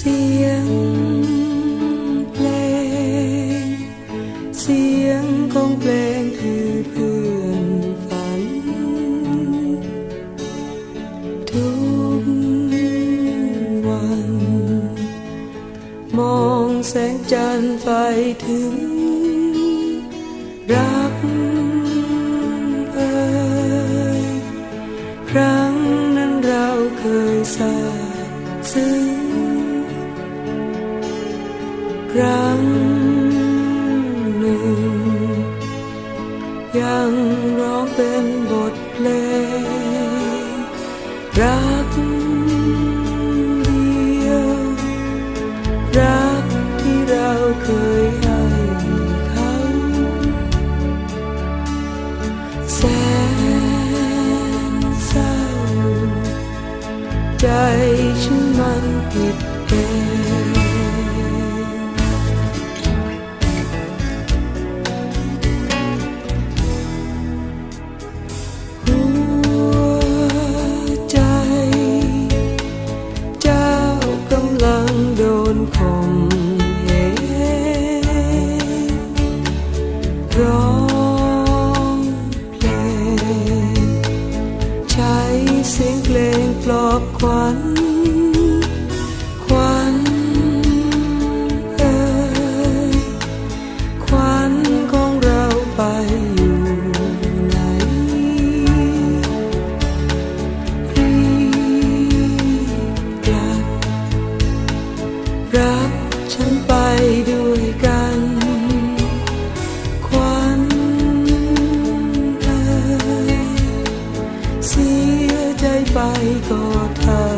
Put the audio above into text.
สียงเพลง เสียงของเพลงคือพื่นฝัน ทุกวัน มองแสงจันทร์ไฟถึง รักเอ่ยครั้งนั้นเราเคยสาซึ้ง ครั้งหนึ่ง ยังร้องเป็นบทเพลงรักเดียวรักที่เราเคยให้เขาแสนเศร้าใจฉันมันผิดเอง 关。I got thay